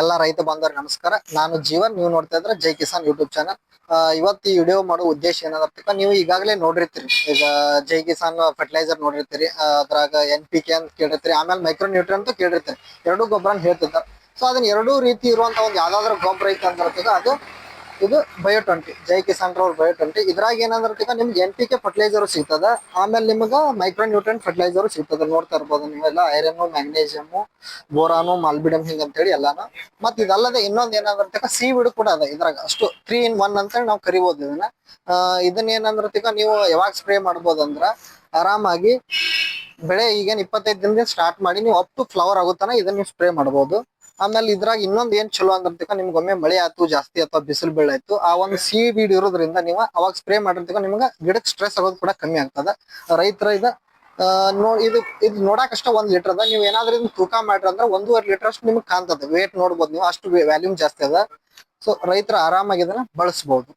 ಎಲ್ಲ ರೈತ ಬಾಂಧವರಿಗೆ ನಮಸ್ಕಾರ. ನಾನು ಜೀವನ್, ನೀವು ನೋಡ್ತಾ ಇದ್ರೆ ಜೈ ಕಿಸಾನ್ ಯೂಟ್ಯೂಬ್ ಚಾನಲ್. ಇವತ್ತು ಈ ವಿಡಿಯೋ ಮಾಡೋ ಉದ್ದೇಶ ಏನದ ನೀವು ಈಗಾಗಲೇ ನೋಡಿರ್ತೀರಿ. ಈಗ ಜೈ ಕಿಸಾನ್ ಫರ್ಟಿಲೈಸರ್ ನೋಡಿರ್ತೀರಿ ಅದ್ರಾಗ ಎನ್ ಪಿ ಕೆ ಅಂತ ಕೇಳಿರ್ತೀರಿ, ಆಮೇಲೆ ಮೈಕ್ರೋ ನ್ಯೂಟ್ರಿ ಅಂತ ಕೇಳಿರ್ತೀರಿ. ಎರಡೂ ಗೊಬ್ಬರ ಹೇಳ್ತಿದ್ದಾರೆ. ಸೊ ಅದನ್ನ ಎರಡೂ ರೀತಿ ಇರುವಂತ ಒಂದು ಯಾವ್ದಾದ್ರು ಗೊಬ್ಬರ ಐತೆ ಅಂತ ಅದು ಇದು ಬಯೋ ಟ್ವೆಂಟಿ ಜೈ ಕಿಸಾನ್ ರವ್ರ ಬಯೋ ಟ್ವೆಂಟಿ ಇದ್ರಾಗ ಏನಂದ್ರೆ ನಿಮ್ಗೆ ಎನ್ ಪಿ ಕೆ ಫರ್ಟಿಲೈಸರ್ ಸಿಗ್ತದ. ಆಮೇಲೆ ನಿಮ್ಗೆ ಮೈಕ್ರೋ ನ್ಯೂಟ್ರಿಯನ್ ಫರ್ಟಿಲೈಸರ್ ಸಿಗ್ತದ ನೋಡ್ತಾ ಇರ್ಬೋದು ನೀವೆಲ್ಲ. ಐರನ್ ಮ್ಯಾಗ್ನೇಷಿಯಮ್ ಬೋರಾನು ಮಾಲ್ಬಿಡಮ್ ಹಿಂಗ ಅಂತೇಳಿ ಎಲ್ಲಾನು. ಮತ್ತೆ ಇದಲ್ಲದೆ ಇನ್ನೊಂದ್ ಏನಂದ್ರೆ ಸೀವಿಡ್ ಕೂಡ ಅದ ಇದ್ರಾಗ. ಅಷ್ಟು ತ್ರೀ ಇನ್ ಒನ್ ಅಂತೇಳಿ ನಾವು ಕರಿಬೋದು ಇದನ್ನ. ಇದನ್ನ ಏನಂದ್ರೆ ನೀವು ಯಾವಾಗ ಸ್ಪ್ರೇ ಮಾಡ್ಬೋದಂದ್ರ ಆರಾಮಾಗಿ ಬೆಳೆ ಈಗೇನು ಇಪ್ಪತ್ತೈದು ದಿನದಿಂದ ಸ್ಟಾರ್ಟ್ ಮಾಡಿ ನೀವು ಅಪ್ ಟು ಫ್ಲವರ್ ಆಗುತ್ತಾನ ಇದನ್ನ ನೀವು ಸ್ಪ್ರೇ ಮಾಡ್ಬೋದು. ಆಮೇಲೆ ಇದ್ರಾಗ ಇನ್ನೊಂದ್ ಏನ್ ಚಲೋ ಅಂದಿರ್ತೀಕ ನಿಮ್ಗೆ ಒಮ್ಮೆ ಮಳೆ ಆಯ್ತು ಜಾಸ್ತಿ ಅಥವಾ ಬಿಸಿಲು ಬೀಳಾಯ್ತು ಆ ಒಂದು ಸಿ ಬೀಡ್ ಇರೋದ್ರಿಂದ ನೀವು ಅವಾಗ ಸ್ಪ್ರೇ ಮಾಡಿರ್ತಕ ನಿಮ್ಗೆ ಗಿಡಕ್ಕೆ ಸ್ಟ್ರೆಸ್ ಆಗೋದು ಕೂಡ ಕಮ್ಮಿ ಆಗ್ತದ. ರೈತರ ಇದ ನೋ ಇದು ಇದು ನೋಡಕ್ ಅಷ್ಟ ಒಂದ್ ಲೀಟರ್ ಅದ. ನೀವು ಏನಾದ್ರೂ ಇದನ್ನ ತೂಕ ಮಾಡ್ರಿ ಅಂದ್ರೆ ಒಂದೂವರೆ ಲೀಟರ್ ಅಷ್ಟು ನಿಮ್ಗೆ ಕಾಣ್ತದೆ. ವೇಟ್ ನೋಡ್ಬೋದು ನೀವು ಅಷ್ಟು ವ್ಯಾಲ್ಯೂಮ್ ಜಾಸ್ತಿ ಅದ. ಸೊ ರೈತರ ಆರಾಮಾಗಿ ಇದನ್ನ ಬಳಸಬಹುದು